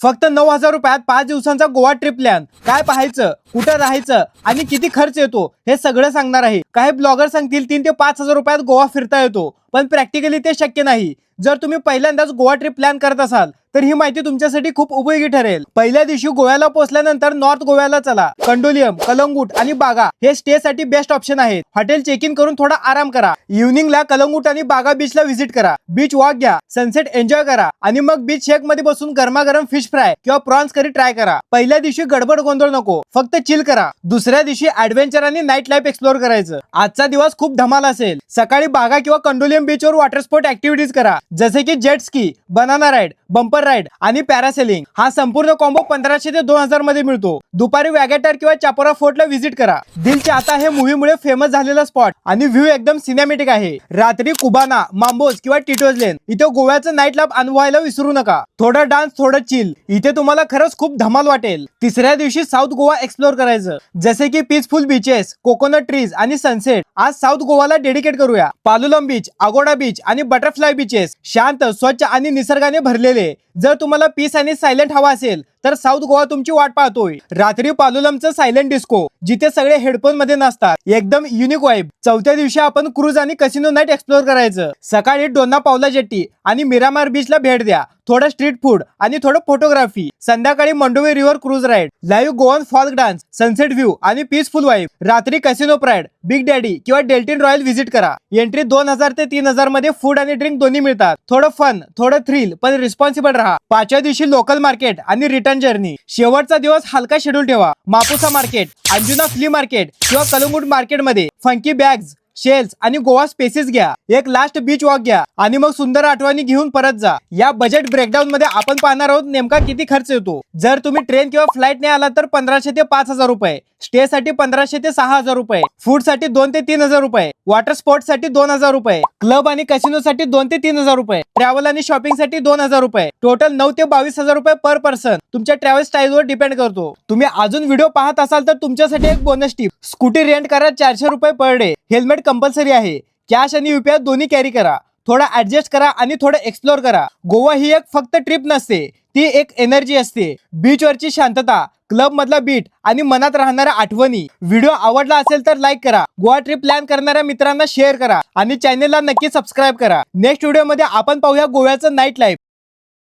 फक्त नऊ हजार रुपयात पाच दिवसांचा गोवा ट्रिप प्लॅन काय पाहायचं कुठं राहायचं आणि किती खर्च येतो हे सगळं सांगणार आहे. काही ब्लॉगर सांगतील तीन ते पाच हजार रुपयात गोवा फिरता येतो. पण प्रॅक्टिकली ते शक्य नाही. जर तुम्ही पहिल्यांदाच गोवा ट्रिप प्लॅन करत असाल तर ही माहिती तुमच्यासाठी खूप उपयोगी ठरेल. पहिल्या दिवशी गोव्याला पोहोचल्यानंतर नॉर्थ गोव्याला चला. कंडोलियम कलंगूट आणि बागा हे स्टे साठी बेस्ट ऑप्शन आहेत. हॉटेल चेक इन करून थोडा आराम करा. इव्हनिंगला कलंगूट आणि बागा बीचला व्हिजिट करा. बीच वॉक घ्या. सनसेट एन्जॉय करा. आणि मग बीच शेकमध्ये बसून गरमागरम फिश फ्राय किंवा प्रॉन्स करी ट्राय करा. पहिल्या दिवशी गडबड गोंधळ नको. फक्त चिल करा. दुसऱ्या दिवशी ऍडव्हेंचर आणि नाईट लाईफ एक्सप्लोर करायचं. आजचा दिवस खूप धमाल असेल. सकाळी बागा किंवा कंडोलियम बीचवर वॉटर स्पोर्ट ऍक्टिव्हिटीज करा. जसे की jet ski banana ride bumper ride आणि पॅरासेलिंग हा संपूर्ण कॉम्बो पंधराशे ते दोन हजारमध्ये मिळतो. दुपारी वॅगेटर किंवा चापोरा फोर्टला व्हिजिट करा. दिलचे आता हे मुव्हीमुळे फेमस झालेला स्पॉट आणि व्ह्यू एकदम सिनेमॅटिक आहे. रात्री कुबाना मांबोज किंवा टिटोज लेन इथे गोव्याचं नाईट लाईफ अनुभवायला विसरू नका. थोडा डान्स थोडं चिल इथे तुम्हाला खरंच खूप धमाल वाटेल. तिसऱ्या दिवशी साऊथ गोवा एक्सप्लोर करायचं. जसे की पीसफुल बीचेस कोकोनट ट्रीज आणि सनसेट आज साऊथ गोवाला डेडिकेट करूया. पालुलम बीच अगोडा बीच आणि बटरफ्लाय बीचेस शांत स्वच्छ आणि निसर्गाने भरलेले. जर तुम्हाला पीस आणि सायलेंट हवा असेल तर साऊथ गोवा तुमची वाट पाहतोय. रात्री पालुलमचं सायलेंट डिस्को जिथे सगळे हेडफोनमध्ये नसतात एकदम युनिक वाईब चौथ्या दिवशी आपण क्रूज आणि कसिनो नाईट एक्सप्लोर करायचं. सकाळी डोना पावला जेट्टी आणि मिरामार बीचला भेट द्या. थोडं स्ट्रीट फूड आणि थोडं फोटोग्राफी संध्याकाळी Mandovi river cruise ride live Goan folk dance sunset view आणि पीसफुल वाईफ रात्री कॅसिनो प्राईड बिग डॅडी किंवा डेल्टिन रॉयल व्हिजिट करा. एंट्री दोन हजार ते तीन हजारमध्ये फूड आणि ड्रिंक दोन्ही मिळतात. थोडं फन थोडं थ्रिल पण रिस्पॉन्सिबल राहा. पाचव्या दिवशी लोकल मार्केट आणि रिटर्न जर्नी शेवटचा दिवस हलका शेड्यूल ठेवा. Mapusa market Anjuna flea market किंवा कलंगूट मार्केटमध्ये. फंकी बॅग्स शेल्स आणि गोवा स्पेसेस घ्या. एक लास्ट बीच वॉक घ्या. आणि मग सुंदर आठवणी घेऊन परत जा. या बजेट ब्रेकडाऊन मध्ये आपण पाहणार आहोत नेमका किती खर्च येतो. जर तुम्ही ट्रेन किंवा फ्लाईट ने आला तर पंधराशे ते पाच हजार रुपये. स्टे साठी पंधराशे ते सहा हजार रुपये. फूडसाठी दोन ते तीन हजार रुपये. वॉटर स्पोर्ट्ससाठी दोन हजार रुपये. क्लब आणि कसिनो साठी दोन ते तीन हजार रुपये. ट्रॅव्हल आणि शॉपिंगसाठी दोन हजार रुपये. टोटल नऊ ते बावीस हजार रुपये पर पर्सन तुमच्या ट्रॅव्हल स्टाईल वर डिपेंड करतो. तुम्ही अजून व्हिडिओ पाहत असाल तर तुमच्यासाठी एक बोनस टिप स्कूटी रेंट करा चारशे रुपये पर डे हेल्मेट कंपल्सरी आहे. कॅश आणि युपीआय दोन्ही कॅरी करा. थोडा ऍडजस्ट करा आणि थोडं एक्सप्लोर करा. गोवा ही एक फक्त ट्रिप नसते. ती एक एनर्जी असते. बीचवरची शांतता क्लब मधला बीट आणि मनात राहणाऱ्या आठवणी. व्हिडिओ आवडला असेल तर लाईक करा. गोवा ट्रिप प्लॅन करणाऱ्या मित्रांना शेअर करा. आणि चॅनेलला नक्की सबस्क्राईब करा. नेक्स्ट व्हिडिओमध्ये आपण पाहूया गोव्याचं नाईट लाईफ